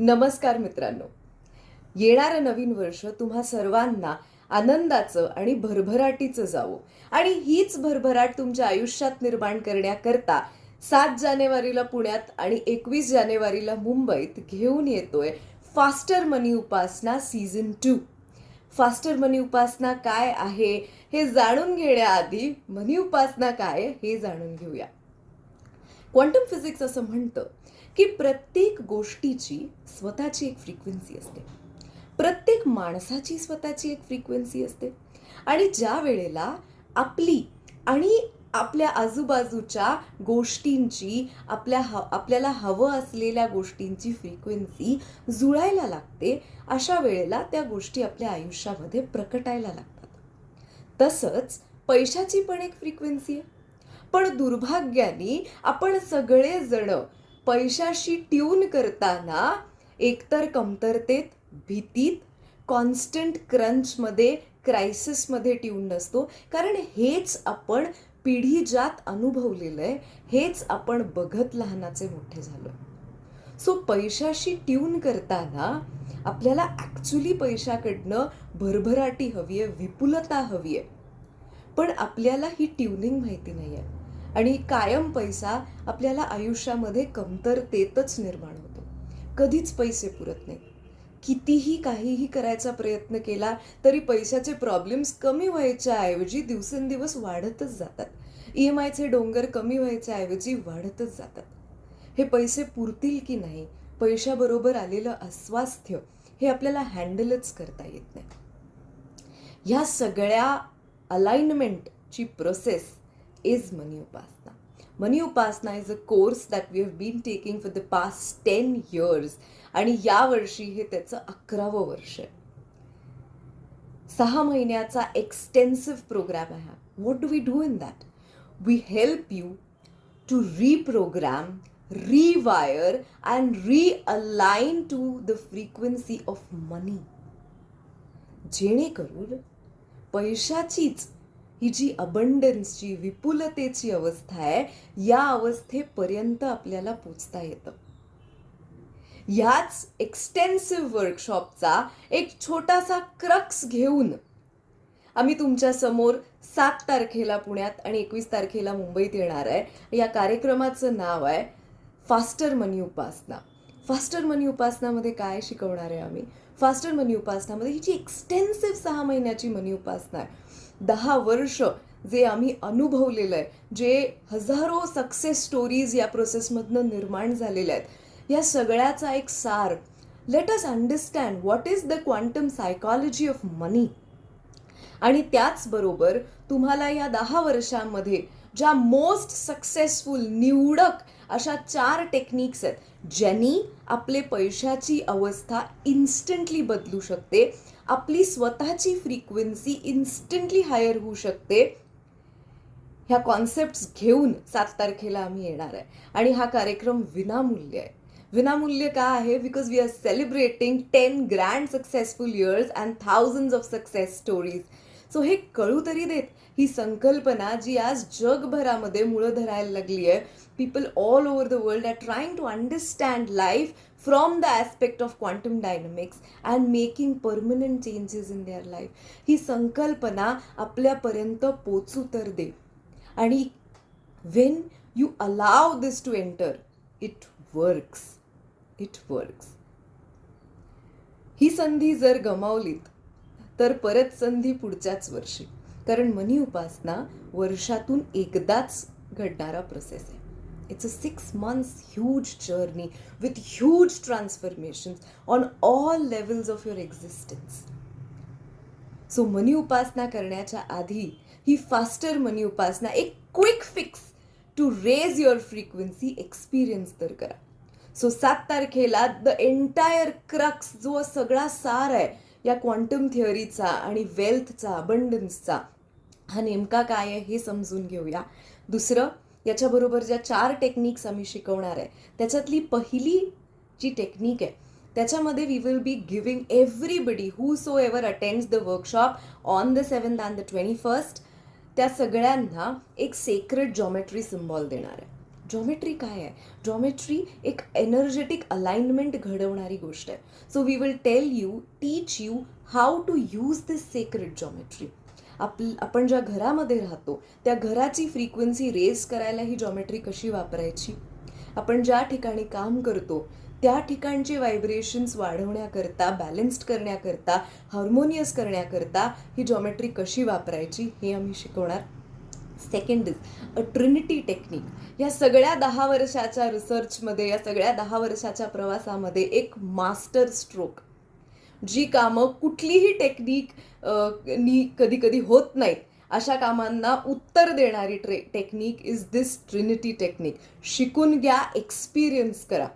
नमस्कार मित्रांनो. येणारं नवीन वर्ष तुम्हा सर्वांना आनंदाचं आणि भरभराटीचं जावो. आणि हीच भरभराट तुमच्या आयुष्यात निर्माण करण्याकरता सात जानेवारीला पुण्यात आणि एकवीस जानेवारीला मुंबईत घेऊन येतोय faster money Upasana season two. Faster money Upasana काय आहे हे जाणून घेण्याआधी मनी उपासना काय आहे हे जाणून घेऊया. क्वांटम फिजिक्स असं म्हणतं की प्रत्येक गोष्टीची स्वतःची एक फ्रिक्वेन्सी असते. प्रत्येक माणसाची स्वतःची एक फ्रिक्वेन्सी असते. आणि ज्या वेळेला आपली आणि आपल्या आजूबाजूच्या गोष्टींची आपल्या ह आपल्याला हवं असलेल्या गोष्टींची फ्रिक्वेन्सी जुळायला लागते अशा वेळेला त्या गोष्टी आपल्या आयुष्यामध्ये प्रकटायला लागतात. तसंच पैशाची पण एक फ्रिक्वेन्सी आहे. पण दुर्भाग्याने आपण सगळेजण पैशाशी ट्यून करताना एकतर कमतरतेत भीतीत कॉन्स्टंट क्रंचमध्ये क्रायसिसमध्ये ट्यून नसतो. कारण हेच आपण पिढीजात अनुभवलेलं आहे. हेच आपण बघत लहानाचे मोठे झालो. सो पैशाशी ट्यून करताना आपल्याला ॲक्च्युली पैशाकडनं भरभराटी हवी आहे विपुलता हवी आहे. पण आपल्याला ही ट्युनिंग माहिती नाही आहे आणि कायम पैसा आपल्याला आयुष्यामध्ये कमतरतेतच निर्माण होतो. कधीच पैसे पुरत नाही कितीही काहीही करायचा प्रयत्न केला तरी पैशाचे प्रॉब्लेम्स कमी व्हायच्या ऐवजी दिवसेंदिवस वाढतच जातात. ई एम आयचे डोंगर कमी व्हायच्या ऐवजी वाढतच जातात. हे पैसे पुरतील की नाही पैशाबरोबर आलेलं अस्वास्थ्य हे आपल्याला हँडलच करता येत नाही. ह्या सगळ्या अलाइनमेंटची process is money Upasana money Upasana is a course that we have been taking for the past ten years आणि यावर्षी हे त्याचं अकरावं वर्ष आहे सहा महिन्याचा एक्सटेन्सिव्ह प्रोग्राम आहे हा what do we do in that we help you to reprogram rewire and realign to the frequency of money. जेणेकरून पैशाचीच ही जी अबंडन्सची विपुलतेची अवस्था आहे या अवस्थेपर्यंत आपल्याला पोचता येतं. ह्याच एक्सटेन्सिव्ह वर्कशॉपचा एक छोटासा क्रक्स घेऊन आम्ही तुमच्यासमोर सात तारखेला पुण्यात आणि एकवीस तारखेला मुंबईत येणार आहे. या कार्यक्रमाचं नाव आहे फास्टर मनी उपासना. फास्टर मनी उपासनामध्ये काय शिकवणार आहे आम्ही? फास्टर मनी उपासनामध्ये ही जी एक्सटेन्सिव्ह सहा महिन्याची मनी उपासना आहे. दहा वर्ष जे आम्ही अनुभवलेलं आहे जे हजारो सक्सेस स्टोरीज या प्रोसेसमधनं निर्माण झालेल्या आहेत. या सगळ्याचा एक सार. Let us understand what is the quantum psychology of money आणि त्याचबरोबर तुम्हाला या दहा वर्षांमध्ये ज्या मोस्ट सक्सेसफुल निवडक अशा चार टेक्निक्स आहेत ज्यांनी आपले पैशाची अवस्था इन्स्टंटली बदलू शकते आपली स्वतःची फ्रिक्वेन्सी इन्स्टंटली हायर होऊ शकते. ह्या कॉन्सेप्ट घेऊन सात तारखेला आम्ही येणार आहे. आणि हा कार्यक्रम विनामूल्य आहे. विनामूल्य का आहे? Because we are celebrating ten grand successful years and thousand of success stories so हे कळू तरी देत. ही संकल्पना जी आज जगभरामध्ये मुळं धरायला लागली आहे people all over the world are trying to understand life from the aspect of quantum dynamics and making permanent changes in their life ही संकल्पना आपल्यापर्यंत पोचू तर दे. आणि when you allow this to enter it works it works ही संधी जर गमावलीत तर परत संधी पुढच्याच वर्षी. कारण मनी उपासना वर्षातून एकदाच घडणारा प्रोसेस आहे. It's a six months huge journey with huge transformations on all levels of your existence so money Upasana करण्याच्या आधी ही फास्टर मनी उपासना एक quick fix to raise your frequency experience तर करा. सो सात तारखेला द एंटायर क्रक्स जो सगळा सार आहे या क्वांटम थिअरीचा आणि वेल्थचा अबंडन्सचा हा नेमका काय आहे हे समजून घेऊया. दुसरं याच्याबरोबर ज्या चार टेक्निक्स आम्ही शिकवणार आहे त्याच्यातली पहिली जी टेक्निक आहे त्याच्यामध्ये we will be giving everybody who so ever attends the workshop on the seventh and the twenty first त्या सगळ्यांना एक सेक्रेट जॉमेट्री सिम्बॉल देणार आहे. जॉमेट्री काय आहे? जॉमेट्री एक एनर्जेटिक अलाइनमेंट घडवणारी गोष्ट आहे. So we will tell you teach you how to use this sacred geometry आप आपण ज्या घरामध्ये राहतो त्या घराची फ्रिक्वेन्सी रेज करायला ही जॉमेट्री कशी वापरायची? आपण ज्या ठिकाणी काम करतो त्या ठिकाणचे व्हायब्रेशन्स वाढवण्याकरता बॅलन्स्ड करण्याकरता हार्मोनियस करण्याकरता ही जॉमेट्री कशी वापरायची हे आम्ही शिकवणार. Second is a trinity technique या सगळ्या दहा वर्षाच्या रिसर्चमध्ये या सगळ्या दहा वर्षाच्या प्रवासामध्ये एक मास्टर स्ट्रोक जी कामं कुठलीही टेक्निक नी कधी कधी होत नाहीत अशा कामांना उत्तर देणारी tray technique is this trinity technique शिकून घ्या एक्सपिरियन्स करा.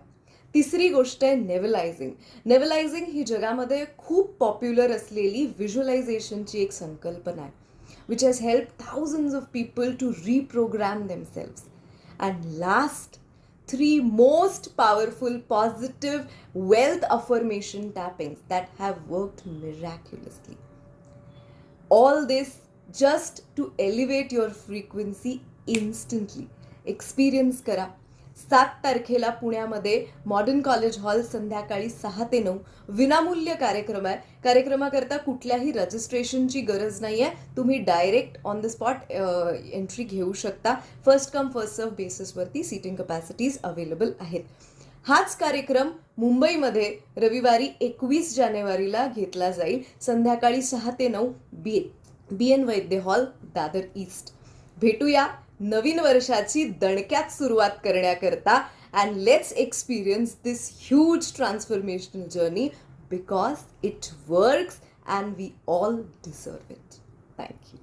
तिसरी गोष्ट आहे नेव्हलायझिंग. नेव्हलायझिंग ही जगामध्ये खूप पॉप्युलर असलेली व्हिज्युअलायझेशनची एक संकल्पना आहे. which has helped thousands of people to reprogram themselves. And last, three most powerful positive wealth affirmation tappings that have worked miraculously. All this just to elevate your frequency instantly. Experience करा सात तारखेला पुण्यामध्ये modern college hall संध्याकाळी सहा ते नऊ. विनामूल्य कार्यक्रम आहे. कार्यक्रमाकरता कुठल्याही रजिस्ट्रेशनची गरज नाही आहे तुम्ही direct on the spot entry घेऊ शकता. First come first serve बेसिसवरती seating capacities available आहेत. हाच कार्यक्रम मुंबईमध्ये रविवारी एकवीस जानेवारीला घेतला जाईल. संध्याकाळी सहा ते नऊ B B N Vaidya hall Dadar east भेटूया. नवीन वर्षाची दणक्यात सुरुवात करण्याकरता and let's experience this huge transformational journey because it works and we all deserve it thank you